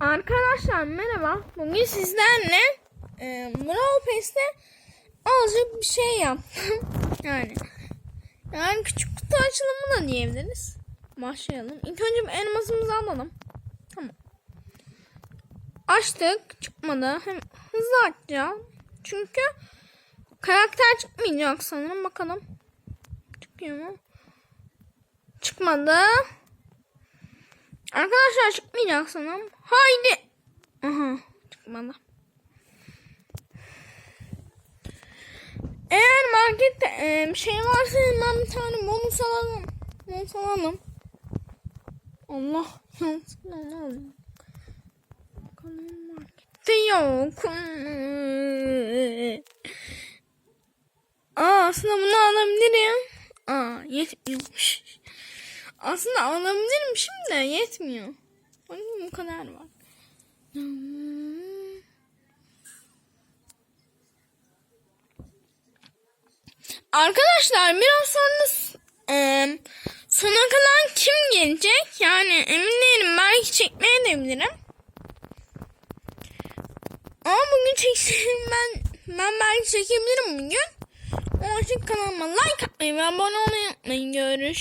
Arkadaşlar merhaba. Bugün sizlerle e, Brawl Pass'te azıcık bir şey yaptım. yani yani küçük kutu açılımı da diyebiliriz. Başlayalım. İlk önce bir elmasımızı alalım. Tamam. Açtık. Çıkmadı. Hem hızlı açacağım. Çünkü karakter çıkmayacak sanırım. Bakalım. Çıkıyor mu? Çıkmadı. Arkadaşlar çıkmayacak sanırım. Haydi. Aha çıkmadı. Eğer markette e, bir şey varsa hemen bir tane bonus alalım. Bonus alalım. Allah. Ne oluyor? Bakalım markette yok. Aa aslında bunu alabilirim. Aa yetmiyormuş. Aslında alabilirmişim de yetmiyor. Bakın bu kadar var. Arkadaşlar biraz sonra eee, sona kalan kim gelecek? Yani emin değilim. Belki çekmeye de bilirim. Ama bugün çeksem ben ben belki çekebilirim bugün. Onun için kanalıma like atmayı ve abone olmayı unutmayın. Görüşürüz.